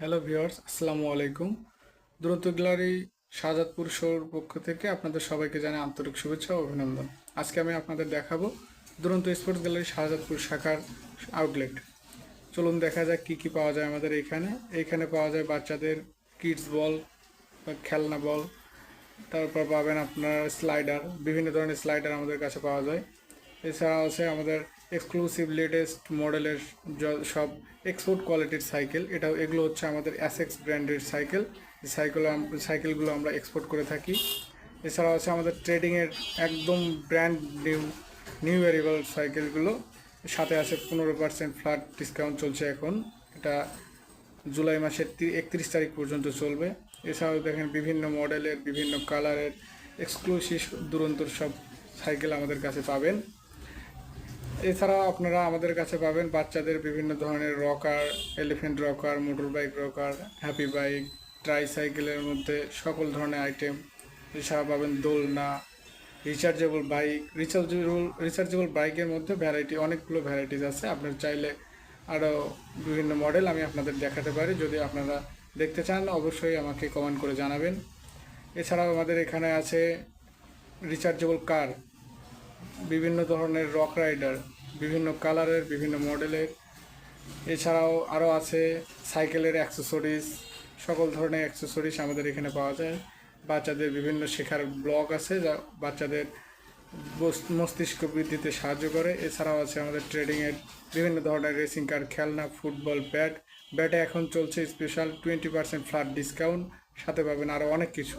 Hello viewers আসসালামু আলাইকুম। দ্রুত গ্যালারি শাহজাদপুর শোর পক্ষ থেকে আপনাদের সবাইকে জানাই আন্তরিক শুভেচ্ছা ও অভিনন্দন। আজকে আমি আপনাদের দেখাবো দুরন্ত স্পোর্টস গ্যালারি শাহজাদপুর শাখার আউটলেট। চলুন দেখা যাক কী কী পাওয়া যায় আমাদের এইখানে এইখানে পাওয়া যায় বাচ্চাদের কিডস বল খেলনা বল তারপর পাবেন আপনার স্লাইডার বিভিন্ন ধরনের স্লাইডার আমাদের কাছে পাওয়া যায়। এছাড়া আছে আমাদের এক্সক্লুসিভ লেটেস্ট মডেলের সব এক্সপোর্ট কোয়ালিটির সাইকেল এটাও, এগুলো হচ্ছে আমাদের অ্যাসেক্স ব্র্যান্ডের সাইকেল সাইকেল সাইকেলগুলো আমরা এক্সপোর্ট করে থাকি। এছাড়াও আছে আমাদের ট্রেডিংয়ের একদম ব্র্যান্ড নিউ নিউ ভ্যারিয়েবল সাইকেলগুলো সাথে আছে পনেরো পার্সেন্ট ফ্ল্যাট ডিসকাউন্ট চলছে এখন। এটা জুলাই মাসের একত্রিশ তারিখ পর্যন্ত চলবে। এছাড়াও দেখেন বিভিন্ন মডেলের বিভিন্ন কালারের এক্সক্লুসিভ দুরন্তর সব সাইকেল আমাদের কাছে পাবেন। এছাড়াও আপনারা আমাদের কাছে পাবেন বাচ্চাদের বিভিন্ন ধরনের rocker elephant rocker motor bike rocker happy bike try সাইকেলের মধ্যে সকল ধরনের আইটেম এছাড়া পাবেন দোলনা রিচার্জেবল বাইক রিচার্জেবল রিচার্জেবল বাইকের মধ্যে ভ্যারাইটি অনেকগুলো ভ্যারাইটিস আছে। আপনার চাইলে আরও বিভিন্ন মডেল আমি আপনাদের দেখাতে পারি। যদি আপনারা দেখতে চান, অবশ্যই আমাকে কমেন্ট করে জানাবেন। এছাড়াও আমাদের এখানে আছে রিচার্জেবল কার বিভিন্ন ধরনের রক রাইডার বিভিন্ন কালারের বিভিন্ন মডেলের এছাড়াও আরও আছে সাইকেলের অ্যাক্সেসরিজ সকল ধরনের অ্যাক্সেসরিজ আমাদের এখানে পাওয়া যায়। বাচ্চাদের বিভিন্ন শেখার ব্লগ আছে যা বাচ্চাদের মস্তিষ্ক বৃদ্ধিতে সাহায্য করে। এছাড়াও আছে আমাদের ট্রেডিংয়ের বিভিন্ন ধরনের রেসিং কার খেলনা ফুটবল ব্যাট ব্যাটে এখন চলছে special twenty percent flat discount সাথে পাবেন আরও অনেক কিছু।